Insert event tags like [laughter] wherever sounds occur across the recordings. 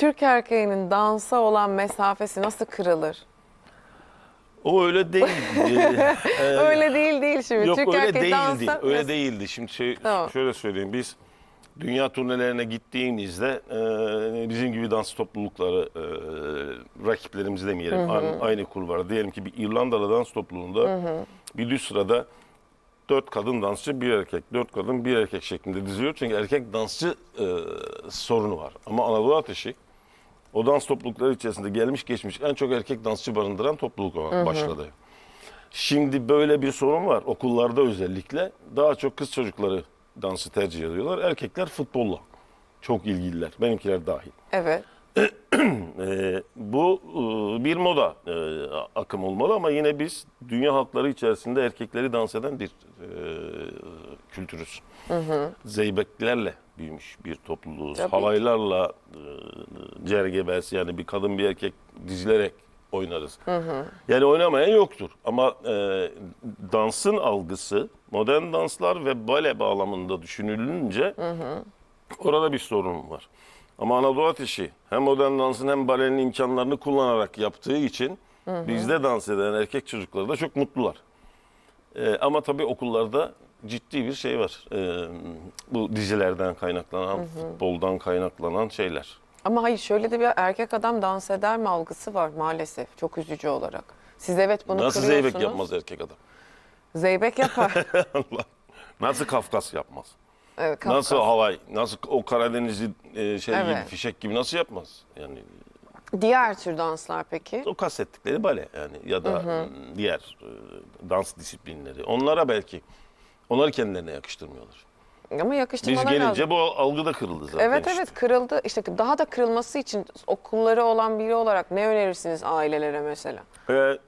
Türk erkeğinin dansa olan mesafesi nasıl kırılır? O öyle değil. [laughs] Ee, öyle değil değil şimdi. Yok Türk öyle değildi. dansa Öyle değildi. Şimdi şey, Tamam. şöyle söyleyeyim. Biz dünya turnelerine gittiğimizde e, bizim gibi dans toplulukları e, rakiplerimizi demeyelim. Aynı, aynı kulvara. Diyelim ki bir İrlandalı dans topluluğunda bir düz sırada dört kadın dansçı, bir erkek, dört kadın, bir erkek şeklinde diziliyor. Çünkü erkek dansçı e, sorunu var. Ama Anadolu Ateşi o dans toplulukları içerisinde gelmiş geçmiş en çok erkek dansçı barındıran topluluk olarak başladı. Şimdi böyle bir sorun var okullarda özellikle. Daha çok kız çocukları dansı tercih ediyorlar. Erkekler futbolla çok ilgililer. Benimkiler dahil. Evet. [clears throat] Ee, bu e, bir moda e, akım olmalı ama yine biz dünya halkları içerisinde erkekleri dans eden bir e, kültürüz. Zeybeklerle büyümüş bir topluluğuz. Tabii. Halaylarla e, cergebes yani bir kadın bir erkek dizilerek oynarız. Yani oynamayan yoktur. Ama e, dansın algısı modern danslar ve bale bağlamında düşünülünce Orada bir sorun var. Ama Anadolu Ateşi hem modern dansın hem balenin imkanlarını kullanarak yaptığı için bizde dans eden erkek çocukları da çok mutlular. Ee, ama tabii okullarda ciddi bir şey var. Ee, bu dizilerden kaynaklanan, futboldan kaynaklanan şeyler. Ama hayır şöyle de bir erkek adam dans eder mi algısı var maalesef. Çok üzücü olarak. Siz evet bunu Nasıl kırıyorsunuz. zeybek yapmaz erkek adam? Zeybek yapar. [laughs] Allah. Nasıl Kafkas yapmaz? Evet, Kafkas. Nasıl Havay, nasıl o Karadeniz'i e, şey gibi, Evet. fişek gibi nasıl yapmaz? Yani Diğer tür danslar peki? o kastettikleri bale yani ya da m, diğer e, dans disiplinleri. Onlara belki onları kendilerine yakıştırmıyorlar. Ama Biz yakıştırmalar gelince lazım. bu algı da kırıldı zaten. Evet işte. evet kırıldı. İşte daha da kırılması için okulları olan biri olarak ne önerirsiniz ailelere mesela? Ee,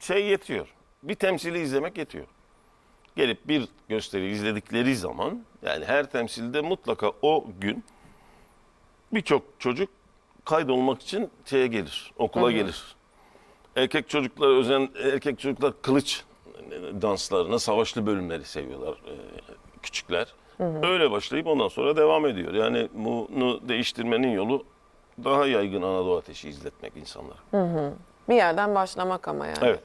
şey yetiyor. Bir temsili izlemek yetiyor. Gelip bir gösteri izledikleri zaman yani her temsilde mutlaka o gün birçok çocuk kaydolmak için şeye gelir, okula gelir. Erkek çocuklar özen erkek çocuklar kılıç danslarını, savaşlı bölümleri seviyorlar e, küçükler. Öyle başlayıp ondan sonra devam ediyor. Yani bunu değiştirmenin yolu daha yaygın Anadolu Ateşi izletmek insanlara. Bir yerden başlamak ama yani. Evet.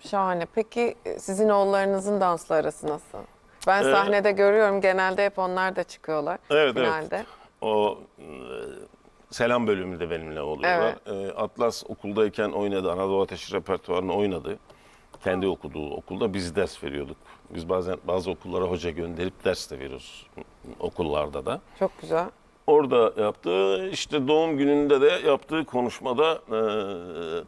Şahane. Peki e, sizin oğullarınızın danslı arası nasıl? Ben Ee, sahnede görüyorum genelde hep onlar da çıkıyorlar Evet, evet. finalde. O e, selam bölümü de benimle oluyorlar. E, Atlas okuldayken oynadı. Anadolu Ateşi repertuarını oynadı. Kendi okuduğu okulda biz ders veriyorduk. Biz bazen bazı okullara hoca gönderip ders de veriyoruz okullarda da. Çok güzel. Orada yaptığı işte doğum gününde de yaptığı konuşmada e,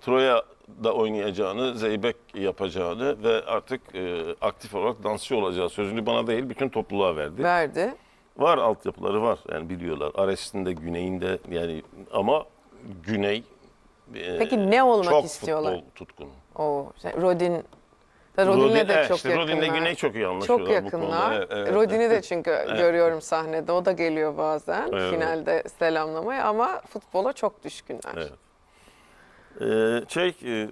Troya'da oynayacağını, Zeybek yapacağını ve artık e, aktif olarak dansçı olacağı sözünü bana değil bütün topluluğa verdi. Verdi. Var altyapıları var yani biliyorlar. Ares'in de güneyinde yani ama güney e, Peki ne olmak çok istiyorlar? futbol tutkunu. O şey, Rodin Rodin'le Rodin- de evet, çok işte yakınlar. Rodin'le Güney çok iyi anlaşıyorlar Çok bu konuda. yakınlar. Evet, evet, Rodin'i de çünkü görüyorum sahnede. O da geliyor bazen Evet. finalde selamlamaya ama futbola çok düşkünler. Evet. Ee, şey e,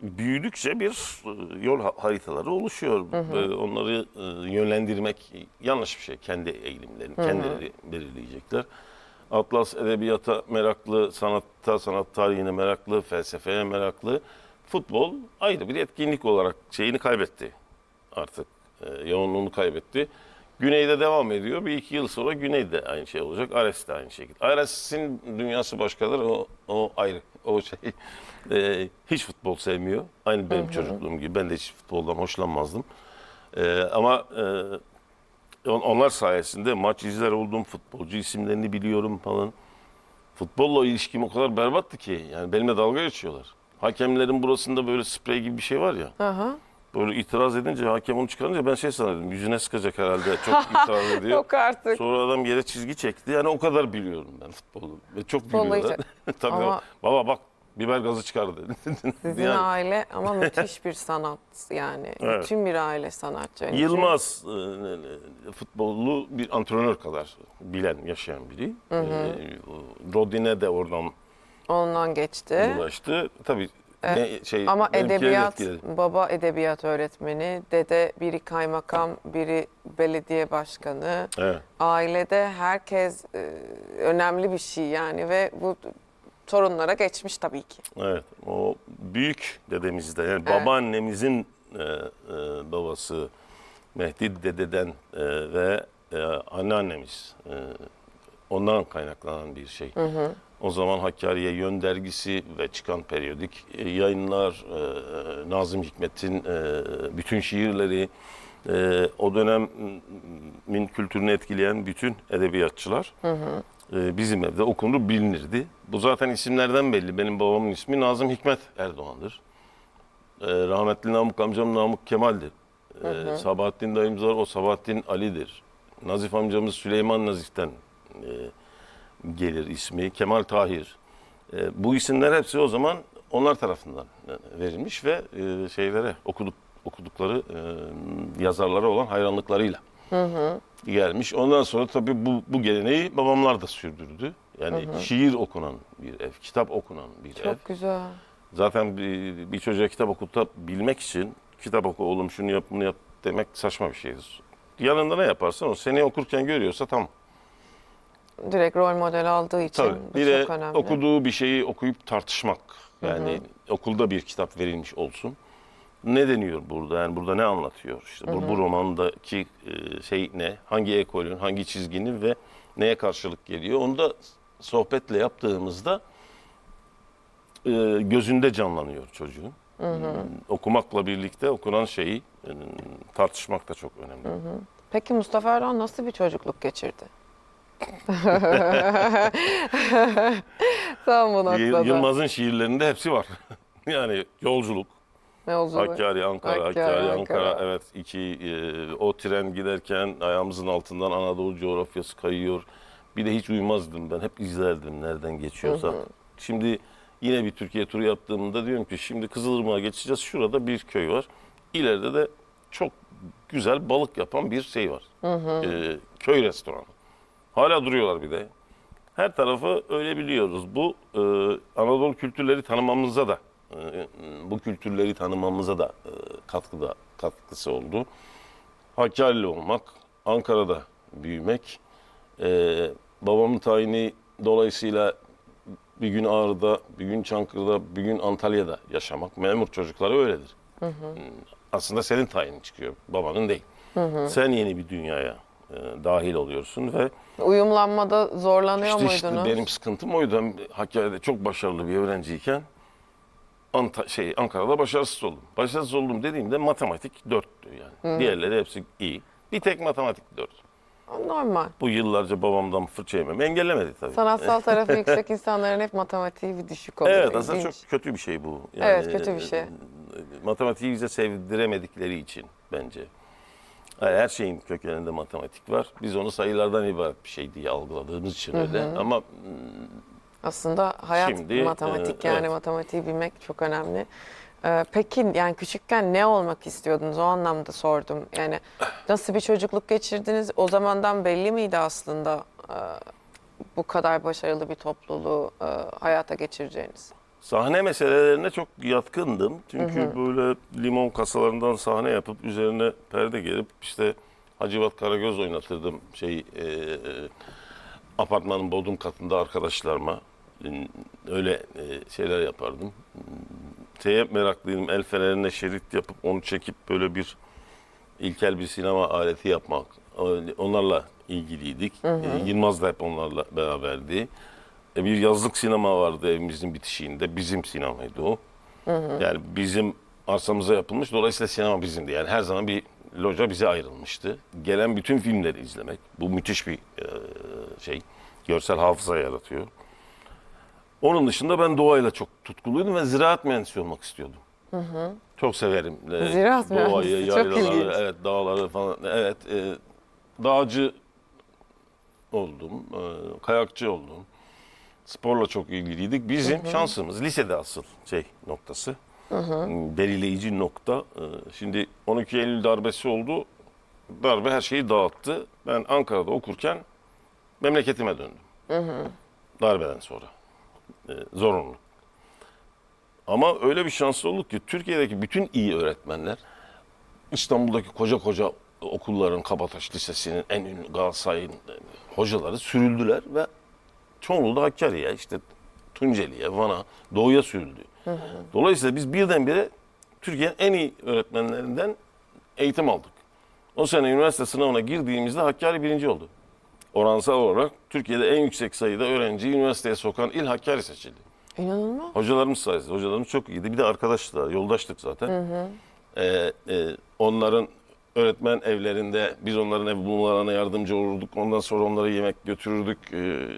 büyüdükçe bir e, yol ha- haritaları oluşuyor. Ve onları e, yönlendirmek yanlış bir şey. Kendi eğilimlerini kendileri belirleyecekler. Atlas edebiyata meraklı, sanatta, sanat tarihine meraklı, felsefeye meraklı. Futbol ayrı bir etkinlik olarak şeyini kaybetti artık. E, yoğunluğunu kaybetti. Güney'de devam ediyor. Bir iki yıl sonra Güney'de aynı şey olacak. Ares de aynı şekilde. Ares'in dünyası başkadır. O, o ayrı. O şey [laughs] e, hiç futbol sevmiyor. Aynı benim çocukluğum gibi. Ben de hiç futboldan hoşlanmazdım. E, ama e, on- onlar sayesinde maç izler oldum. Futbolcu isimlerini biliyorum falan. Futbolla ilişkim o kadar berbattı ki. Yani benimle dalga geçiyorlar. Hakemlerin burasında böyle sprey gibi bir şey var ya. Aha. Böyle itiraz edince hakem onu çıkarınca ben şey sanıyordum. Yüzüne sıkacak herhalde. Çok [laughs] itiraz ediyor. Yok artık. Sonra adam yere çizgi çekti. Yani o kadar biliyorum ben futbolu. Ve çok Futbolla biliyorlar. [laughs] Tabii Ama- baba bak biber gazı çıkardı. [laughs] Sizin Yani aile ama müthiş bir sanat yani. Evet. Bütün bir aile sanatçı. Yani Yılmaz e, e, futbollu bir antrenör kadar bilen, yaşayan biri. E, Rodin'e de oradan Ondan geçti. ulaştı. Tabii ne, şey, Ama edebiyat, etkiledi. baba edebiyat öğretmeni, dede biri kaymakam, biri belediye başkanı. Evet. Ailede herkes e, önemli bir şey yani ve bu torunlara geçmiş tabii ki. Evet, o büyük dedemizde yani Evet. babaannemizin e, e, babası Mehdi dededen e, ve e, anneannemiz e, ondan kaynaklanan bir şey. O zaman Hakkari'ye Yön dergisi ve çıkan periyodik e, yayınlar, e, Nazım Hikmet'in e, bütün şiirleri, e, o dönemin kültürünü etkileyen bütün edebiyatçılar e, bizim evde okunur bilinirdi. Bu zaten isimlerden belli. Benim babamın ismi Nazım Hikmet Erdoğan'dır. E, rahmetli Namık amcam Namık Kemal'dir. E, Sabahattin dayımız var, o Sabahattin Ali'dir. Nazif amcamız Süleyman Nazif'ten e, gelir ismi. Kemal Tahir. E, bu isimler hepsi o zaman onlar tarafından e, verilmiş ve e, şeylere okuduk okudukları e, yazarlara olan hayranlıklarıyla gelmiş. Ondan sonra tabii bu, bu geleneği babamlar da sürdürdü. Yani şiir okunan bir ev, kitap okunan bir ev. Çok güzel. Zaten bir, bir çocuğa kitap okutabilmek için kitap oku oğlum şunu yap bunu yap demek saçma bir şeydir. Yanında ne yaparsan o seni okurken görüyorsa tam. Direkt rol model aldığı için Tabii. bu Bir de çok önemli. okuduğu bir şeyi okuyup tartışmak. Yani okulda bir kitap verilmiş olsun. Ne deniyor burada? Yani burada ne anlatıyor? İşte bu, bu romandaki e, şey ne? Hangi ekolün, hangi çizginin ve neye karşılık geliyor? Onu da sohbetle yaptığımızda e, gözünde canlanıyor çocuğun. Hmm, Okumakla birlikte okunan şeyi e, tartışmak da çok önemli. Peki Mustafa Erdoğan nasıl bir çocukluk geçirdi? [laughs] Tam bu Y- noktada. Yılmaz'ın şiirlerinde hepsi var. [laughs] yani yolculuk, oldu? Hakkari, Ankara, Hakkari, Hakkari, Ankara. Ankara. Evet, iki e, o tren giderken ayağımızın altından Anadolu coğrafyası kayıyor. Bir de hiç uyumazdım ben. Hep izlerdim nereden geçiyorsa. Şimdi yine bir Türkiye turu yaptığımda diyorum ki şimdi Kızılırmak'a geçeceğiz. Şurada bir köy var. İleride de çok güzel balık yapan bir şey var. E, köy restoranı. Hala duruyorlar bir de. Her tarafı öyle biliyoruz. Bu e, Anadolu kültürleri tanımamıza da e, bu kültürleri tanımamıza da e, katkıda katkısı oldu. Hakkari'li olmak, Ankara'da büyümek, e, babamın tayini dolayısıyla bir gün Ağrı'da, bir gün Çankırı'da, bir gün Antalya'da yaşamak. Memur çocukları öyledir. Aslında senin tayinin çıkıyor, babanın değil. Sen yeni bir dünyaya e, dahil oluyorsun ve Uyumlanmada zorlanıyor işte, işte muydunuz? benim sıkıntım oydu. Ben Hakkari'de çok başarılı bir öğrenciyken Anta, şey, Ankara'da başarısız oldum. Başarısız oldum dediğimde matematik dörttü yani. Diğerleri hepsi iyi. Bir tek matematik dört. Normal. Bu yıllarca babamdan fırça yememi engellemedi tabii. Sanatsal [laughs] tarafı yüksek insanların hep matematiği bir düşük oluyor. Evet aslında İlginç. çok kötü bir şey bu. Evet, kötü bir şey. e, Matematiği bize sevdiremedikleri için bence. Yani Her şeyin kökeninde matematik var. Biz onu sayılardan ibaret bir şey diye algıladığımız için öyle. Ama Aslında hayat Şimdi, matematik e, yani evet. matematiği bilmek çok önemli. Ee, peki yani küçükken ne olmak istiyordunuz? O anlamda sordum. Yani nasıl bir çocukluk geçirdiniz? O zamandan belli miydi aslında e, bu kadar başarılı bir topluluğu e, hayata geçireceğiniz? Sahne meselelerine çok yatkındım. Çünkü böyle limon kasalarından sahne yapıp üzerine perde gerip işte Hacivat Karagöz oynatırdım şey e, e, apartmanın bodrum katında arkadaşlarıma. Öyle e, şeyler yapardım. Şeye meraklıydım. El fenerine şerit yapıp onu çekip böyle bir ilkel bir sinema aleti yapmak. Onlarla ilgiliydik. E, Yılmaz da hep onlarla beraberdi. E, Bir yazlık sinema vardı evimizin bitişiğinde. Bizim sinemaydı o. Yani bizim arsamıza yapılmış. Dolayısıyla sinema bizimdi. Yani her zaman bir loca bize ayrılmıştı. Gelen bütün filmleri izlemek. Bu müthiş bir e, şey. Görsel hafıza yaratıyor. Onun dışında ben doğayla çok tutkuluydum ve ziraat mühendisi olmak istiyordum. Çok severim. e, Ziraat Doğayı, mühendisi, çok ilginç. evet dağları falan. Evet, e, dağcı oldum, e, kayakçı oldum. Sporla çok ilgiliydik. Bizim şansımız lisede asıl şey noktası. Belirleyici nokta. E, Şimdi 12 Eylül darbesi oldu. Darbe her şeyi dağıttı. Ben Ankara'da okurken memleketime döndüm. Darbeden sonra. E, zorunlu. Ama öyle bir şanslı olduk ki Türkiye'deki bütün iyi öğretmenler İstanbul'daki koca koca okulların, Kabataş Lisesi'nin en ünlü Galatasaray'ın e, hocaları sürüldüler ve çoğunluğu da Hakkari'ye, işte Tunceli'ye, Van'a, Doğu'ya sürüldü. Dolayısıyla biz birdenbire Türkiye'nin en iyi öğretmenlerinden eğitim aldık. O sene üniversite sınavına girdiğimizde Hakkari birinci oldu. Oransal olarak Türkiye'de en yüksek sayıda öğrenciyi üniversiteye sokan il Hakkari seçildi. İnanılmaz. Hocalarımız sayesinde. Hocalarımız çok iyiydi. Bir de arkadaşlar, yoldaştık zaten. Ee, e, onların öğretmen evlerinde biz onların ev bulmalarına yardımcı olurduk. Ondan sonra onlara yemek götürürdük. Ee,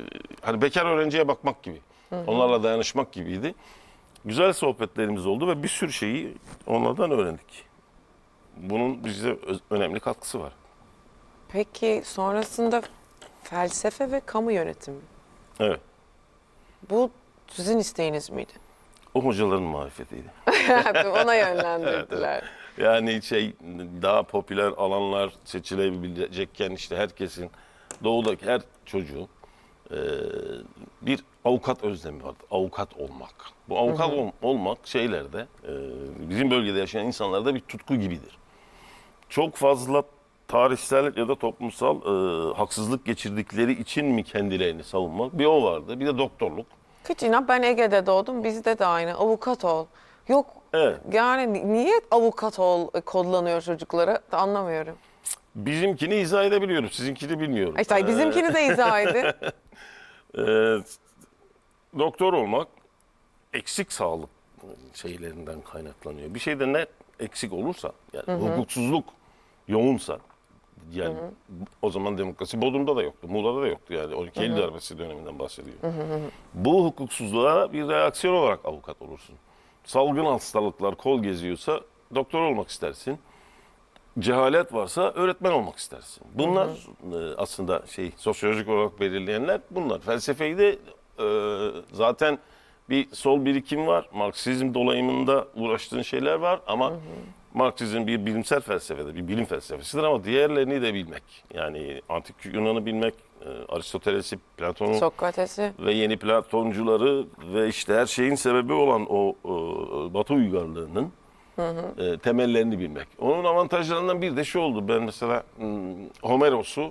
hani bekar öğrenciye bakmak gibi. Onlarla dayanışmak gibiydi. Güzel sohbetlerimiz oldu ve bir sürü şeyi onlardan öğrendik. Bunun bize önemli katkısı var. Peki sonrasında felsefe ve kamu yönetimi. Evet. Bu sizin isteğiniz miydi? O hocaların marifetiydi. [laughs] Ona yönlendirdiler. Yani şey daha popüler alanlar seçilebilecekken işte herkesin doğudaki her çocuğun e, bir avukat özlemi vardı. Avukat olmak. Bu avukat ol- olmak şeylerde e, bizim bölgede yaşayan insanlarda bir tutku gibidir. Çok fazla tarihsel ya da toplumsal e, haksızlık geçirdikleri için mi kendilerini savunmak? Bir o vardı. Bir de doktorluk. İnan ben Ege'de doğdum. Bizde de aynı. Avukat ol. Yok Evet. yani ni- niye avukat ol e, kodlanıyor çocuklara anlamıyorum. Bizimkini izah edebiliyorum. Sizinkini bilmiyorum. Ee, bizimkini de izah edin. [laughs] Ee, doktor olmak eksik sağlık şeylerinden kaynaklanıyor. Bir şeyde ne eksik olursa, yani hukuksuzluk yoğunsa, yani o zaman demokrasi Bodrum'da da yoktu, Muğla'da da yoktu yani 12 Eylül darbesi döneminden bahsediyorum. Bu hukuksuzluğa bir reaksiyon olarak avukat olursun. Salgın hastalıklar kol geziyorsa doktor olmak istersin. Cehalet varsa öğretmen olmak istersin. Bunlar e, aslında şey sosyolojik olarak belirleyenler bunlar. Felsefeyi de e, zaten bir sol birikim var. Marksizm dolayımında uğraştığın şeyler var ama Marksizm bir bilimsel felsefedir, bir bilim felsefesidir ama diğerlerini de bilmek. Yani antik Yunan'ı bilmek, e, Aristoteles'i, Platon'u Sokrates'i. ve yeni Platoncuları ve işte her şeyin sebebi olan o e, Batı uygarlığının e, temellerini bilmek. Onun avantajlarından bir de şu oldu. Ben mesela Homeros'u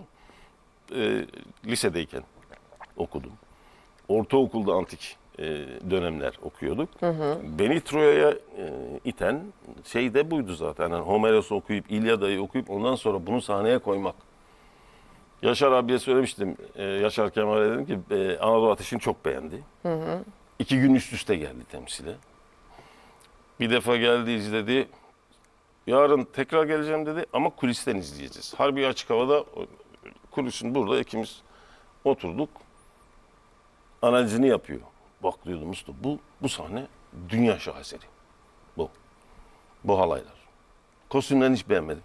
e, lisedeyken okudum. Ortaokulda antik dönemler okuyorduk. Beni Troya'ya e, iten şey de buydu zaten. Yani Homeros'u okuyup, İlyada'yı okuyup ondan sonra bunu sahneye koymak. Yaşar abiye söylemiştim. E, Yaşar Kemal'e dedim ki e, Anadolu Ateşi'ni çok beğendi. İki gün üst üste geldi temsile. Bir defa geldi izledi. Yarın tekrar geleceğim dedi ama kulisten izleyeceğiz. Harbi açık havada kulisin burada ikimiz oturduk. Analizini yapıyor. Bak diyordum usta bu, bu sahne dünya şaheseri. Bu. Bu halaylar. Kostümlerini hiç beğenmedim.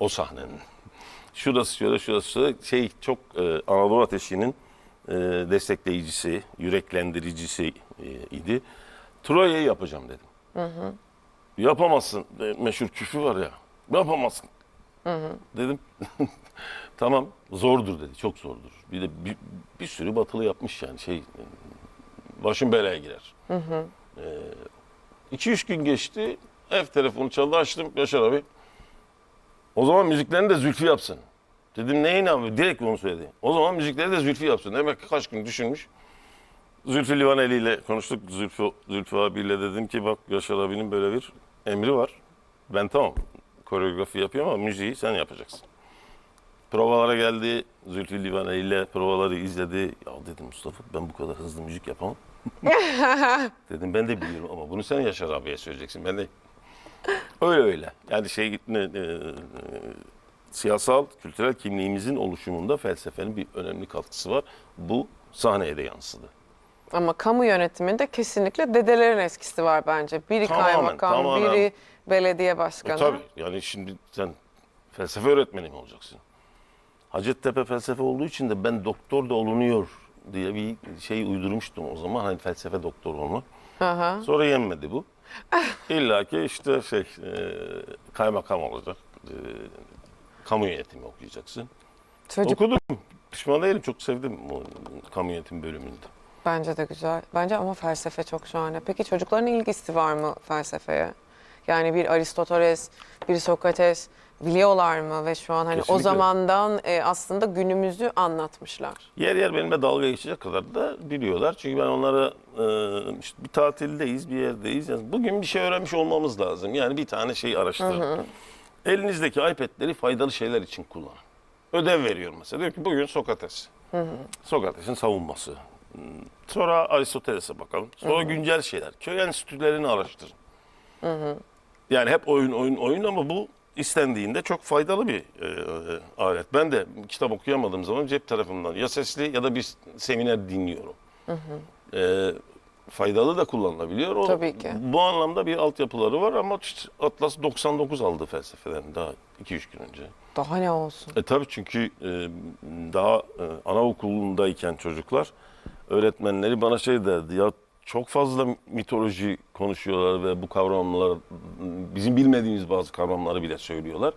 O sahnenin. [laughs] Şurası şöyle, şurası şöyle. Şey çok e, Anadolu Ateşi'nin e, destekleyicisi, yüreklendiricisi e, idi. Troya'yı yapacağım dedim. Yapamazsın. E, meşhur küfü var ya. Yapamazsın. Dedim. [laughs] tamam. Zordur dedi. Çok zordur. Bir de bir, bir sürü batılı yapmış yani şey. Başın belaya girer. E, iki üç gün geçti. Ev telefonu çaldı açtım. Yaşar abi. O zaman müziklerini de Zülfü yapsın. Dedim neyin abi? Direkt onu söyledi. O zaman müzikleri de Zülfü yapsın. Demek ki kaç gün düşünmüş. Zülfü Livaneli ile konuştuk. Zülfü, Zülfü abiyle dedim ki bak Yaşar abinin böyle bir emri var. Ben tamam koreografi yapıyorum ama müziği sen yapacaksın. Provalara geldi. Zülfü Livaneli ile provaları izledi. Ya dedim Mustafa ben bu kadar hızlı müzik yapamam. [laughs] dedim ben de biliyorum ama bunu sen Yaşar abiye söyleyeceksin. Ben de öyle öyle. Yani şey e, e, siyasal, kültürel kimliğimizin oluşumunda felsefenin bir önemli katkısı var. Bu sahneye de yansıdı. Ama kamu yönetiminde kesinlikle dedelerin eskisi var bence. Biri Tamamen, kaymakam, tamamen. biri belediye E, başkanı. tabii yani şimdi sen felsefe öğretmeni mi olacaksın? Hacettepe felsefe olduğu için de ben doktor da olunuyor diye bir şey uydurmuştum o zaman. Hani felsefe doktor olmak. Hı hı. Sonra yenmedi bu. [laughs] İlla ki işte şey e, kaymakam olacak. E, kamu yönetimi okuyacaksın. Çocuk Okudum. Pişman değilim. Çok sevdim o kamu yönetimi bölümünde. bence de güzel. Bence ama felsefe çok şahane. Peki çocukların ilgisi var mı felsefeye? Yani bir Aristoteles, bir Sokrates biliyorlar mı ve şu an hani o Kesinlikle. zamandan e, aslında günümüzü anlatmışlar. Yer yer benimle dalga geçecek kadar da biliyorlar. Çünkü ben onlara e, işte bir tatildeyiz, bir yerdeyiz. Yani bugün bir şey öğrenmiş olmamız lazım. Yani bir tane şey araştırın. Elinizdeki iPad'leri faydalı şeyler için kullanın. Ödev veriyorum mesela. Diyor ki bugün Sokrates. Sokrates'in savunması. Sonra Aristoteles'e bakalım. Sonra güncel şeyler. Köy enstitülerini araştırın. Yani hep oyun oyun oyun ama bu istendiğinde çok faydalı bir e, e, alet. Ben de kitap okuyamadığım zaman cep tarafından ya sesli ya da bir seminer dinliyorum. E, faydalı da kullanılabiliyor. O, Tabii ki. Bu anlamda bir altyapıları var ama Atlas 99 aldı felsefeden daha 2-3 gün önce. Daha ne olsun? E tabii çünkü e, daha e, anaokulundayken çocuklar öğretmenleri bana şey derdi ya çok fazla mitoloji konuşuyorlar ve bu kavramlar bizim bilmediğimiz bazı kavramları bile söylüyorlar.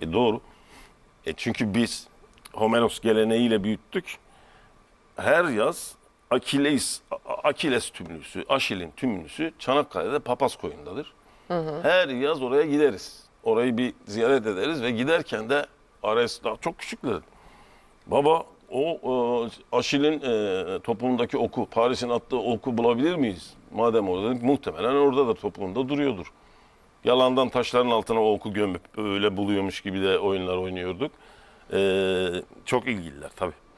E doğru. E çünkü biz Homeros geleneğiyle büyüttük. Her yaz Akileis, A- Akiles tümlüsü, Aşil'in tümlüsü Çanakkale'de Papaz koyundadır. Her yaz oraya gideriz. Orayı bir ziyaret ederiz ve giderken de Ares daha çok küçükler. Baba o e, Aşil'in e, topuğundaki oku, Paris'in attığı oku bulabilir miyiz? Madem orada dedik, muhtemelen orada da topuğunda duruyordur. Yalandan taşların altına o oku gömüp öyle buluyormuş gibi de oyunlar oynuyorduk. E, çok ilgililer tabii.